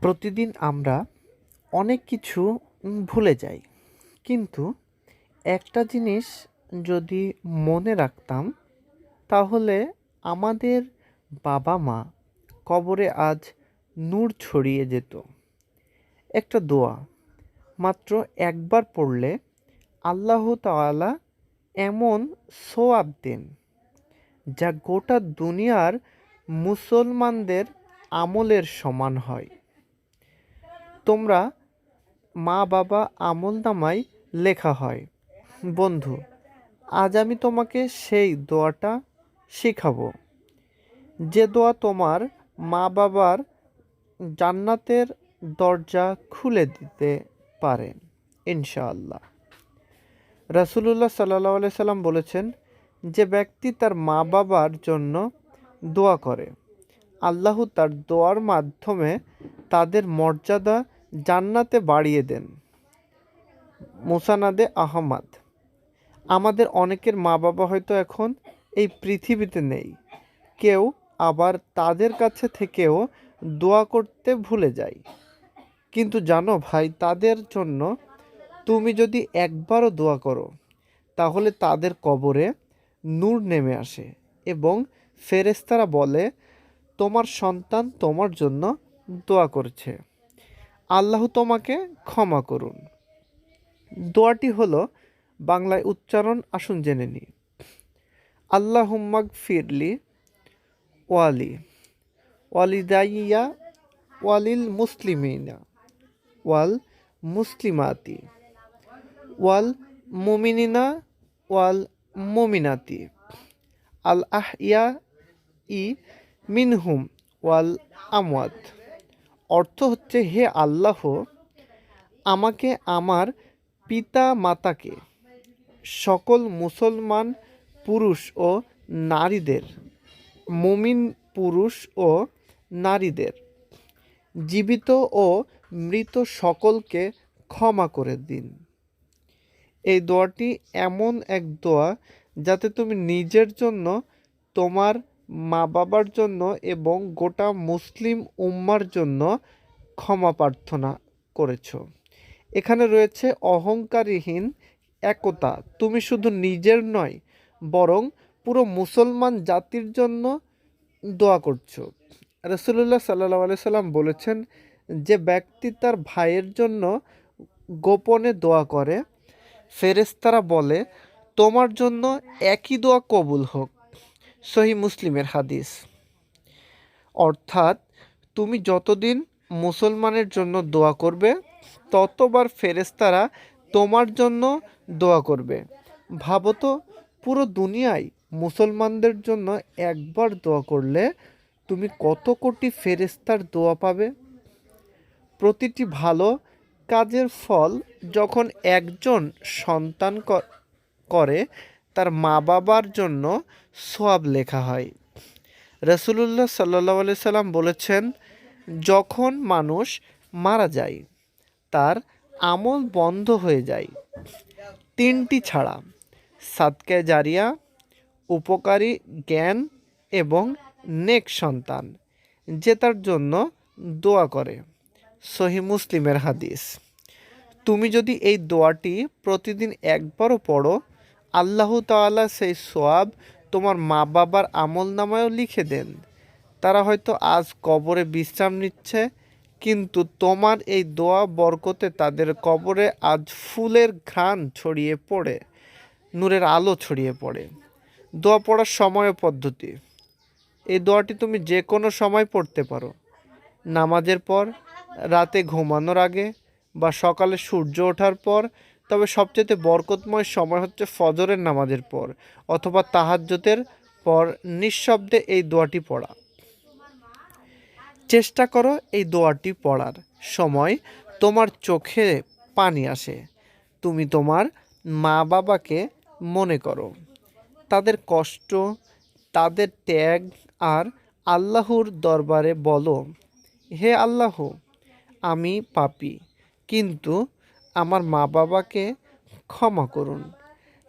প্রতিদিন আমরা অনেক কিছু ভুলে যাই। কিন্তু একটা জিনিস যদি মনে রাখতাম, তাহলে আমাদের বাবা মা কবরে আজ নূর ছড়িয়ে যেত। একটা দোয়া, মাত্র একবার পড়লে আল্লাহ তাআলা এমন সোয়াব দেন, যা গোটা দুনিয়ার মুসলমানদের আমলের সমান হয়। তোমরা মা বাবা আমল নামায় লেখা হয়। বন্ধু, আজ আমি তোমাকে সেই দোয়াটা শেখাবো। যে দোয়া তোমার মা বাবার জান্নাতের দরজা খুলে দিতে পারে, ইনশাআল্লাহ। রাসূলুল্লাহ আলাই সাল্লাম বলেছেন, যে ব্যক্তি তার মা বাবার জন্য দোয়া করে, আল্লাহ তার দোয়ার মাধ্যমে তাদের মর্যাদা জান্নাতে বাড়িয়ে দেন। মোসানাদে আহমাদ, আমাদের অনেকের মা বাবা হয়তো এখন এই পৃথিবীতে নেই। কেউ আবার তাদের কাছে থেকেও দোয়া করতে ভুলে যায়। কিন্তু জানো ভাই, তাদের জন্য তুমি যদি একবারও দোয়া করো, তাহলে তাদের কবরে নূর নেমে আসে এবং ফেরেস্তারা বলে, তোমার সন্তান তোমার জন্য দোয়া করছে। আল্লাহ তোমাকে ক্ষমা করুন। দোয়াটি হলো বাংলায় উচ্চারণ, আসুন জেনে নি আল্লাহুম্মাগ ফিরলি ওয়ালি, ওয়ালিদাইয়া ওয়ালিল মুসলিমিনা, ওয়াল মুসলিমাতি, ওয়াল মুমিনিনা, ওয়াল মুমিনাতি, আল আহ ইয়া ই মিনহুম, ওয়াল আমওয়াত। অর্থ হচ্ছে, হে আল্লাহ, আমাকে আমার পিতা মাতাকে সকল মুসলমান পুরুষ ও নারীদের, মুমিন পুরুষ ও নারীদের, জীবিত ও মৃত সকলকে ক্ষমা করে দিন। এই দোয়াটি এমন এক দোয়া যাতে তুমি নিজের জন্য তোমার মা বাবার জন্য এবং গোটা মুসলিম উম্মার জন্য ক্ষমা প্রার্থনা করেছ। এখানে রয়েছে অহংকারীহীন একতা। তুমি শুধু নিজের নয়, বরং পুরো মুসলমান জাতির জন্য দোয়া করছ। রসুল্লাহ সাল্লাহ সাল্লাম বলেছেন যে, ব্যক্তি তার ভাইয়ের জন্য গোপনে দোয়া করে। ফেরেশতারা বলে, তোমার জন্য একই দোয়া কবুল হোক। সহি মুসলিমের হাদিস। অর্থাৎ তুমি যতদিন মুসলমানের জন্য দোয়া করবে, ততবার ফেরেস্তারা তোমার জন্য দোয়া করবে। ভাবো তো, পুরো দুনিয়ায় মুসলমানদের জন্য একবার দোয়া করলে তুমি কত কোটি ফেরেস্তার দোয়া পাবে? প্রতিটি ভালো কাজের ফল যখন একজন সন্তান করে তার মা বাবার জন্য সোয়াব লেখা হয়। রসুলুল্লাহ সাল্লাহ আলি সাল্লাম বলেছেন, যখন মানুষ মারা যায়, তার আমল বন্ধ হয়ে যায়। তিনটি ছাড়া সাতকে জারিয়া, উপকারী জ্ঞান এবং নেক সন্তান, যে তার জন্য দোয়া করে। সহি মুসলিমের হাদিস। তুমি যদি এই দোয়াটি প্রতিদিন একবারও পড়ো আল্লাহ তাআলা সেই সোয়াব তোমার মা বাবার আমল নামায়ও লিখে দেন। তারা হয়তো আজ কবরে বিশ্রাম নিচ্ছে, কিন্তু তোমার এই দোয়া বরকতে তাদের কবরে আজ ফুলের ঘ্রাণ ছড়িয়ে পড়ে, নূরের আলো ছড়িয়ে পড়ে। দোয়া পড়ার সময় পদ্ধতি। এই দোয়াটি তুমি যে কোনো সময় পড়তে পারো। নামাজের পর, রাতে ঘুমানোর আগে বা সকালে সূর্য ওঠার পর তবে সবচেয়ে বরকতময় সময় হচ্ছে ফজরের নামাজের পর অথবা তাহাজ্জতের পর নিঃশব্দে এই দোয়াটি পড়া। চেষ্টা করো এই দোয়াটি পড়ার। সময় তোমার চোখে পানি আসে। তুমি তোমার মা বাবাকে মনে করো। তাদের কষ্ট, তাদের ত্যাগ আর আল্লাহর দরবারে বলো, হে আল্লাহ, আমি পাপি। কিন্তু আমার মা বাবাকে ক্ষমা করুন।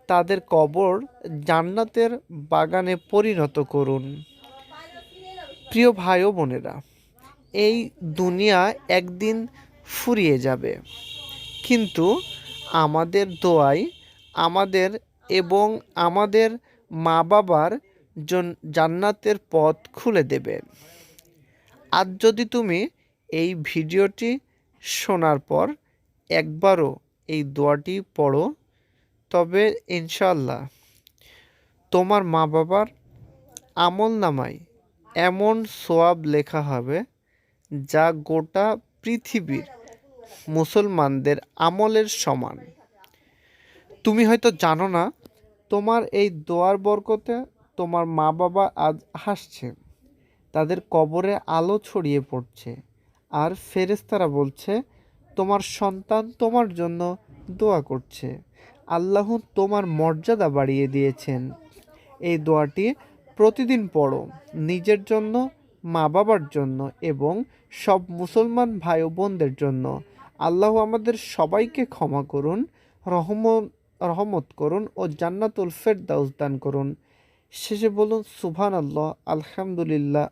তাদের কবর জান্নাতের বাগানে পরিণত করুন। প্রিয় ভাই ও বোনেরা, এই দুনিয়া একদিন ফুরিয়ে যাবে। কিন্তু আমাদের দোয়াই আমাদের এবং আমাদের মা বাবার জন- জান্নাতের পথ খুলে দেবে। আজ যদি তুমি এই ভিডিওটি শোনার পর একবারও এই দোয়াটি পড়ো, তবে ইনশাল্লাহ তোমার মা বাবার আমল নামায় এমন সোয়াব লেখা হবে যা গোটা পৃথিবীর মুসলমানদের আমলের সমান। তুমি হয়তো জানো না, তোমার এই দোয়ার বরকতে তোমার মা বাবা আজ হাসছে, তাদের কবরে আলো ছড়িয়ে পড়ছে, আর ফেরেস্তারা বলছে তোমার সন্তান তোমার জন্য দোয়া করছে। আল্লাহ তোমার মর্যাদা বাড়িয়ে দিয়েছেন। এই দোয়াটি প্রতিদিন পড়ো নিজের জন্য মা বাবার জন্য এবং সব মুসলমান ভাই বোনদের জন্য। আল্লাহ আমাদের সবাইকে ক্ষমা করুন রহমত রহমত করুন ও জান্নাতুল ফেরদাউস দান করুন। শেষে বলুন সুবহান আল্লাহ আলহামদুলিল্লাহ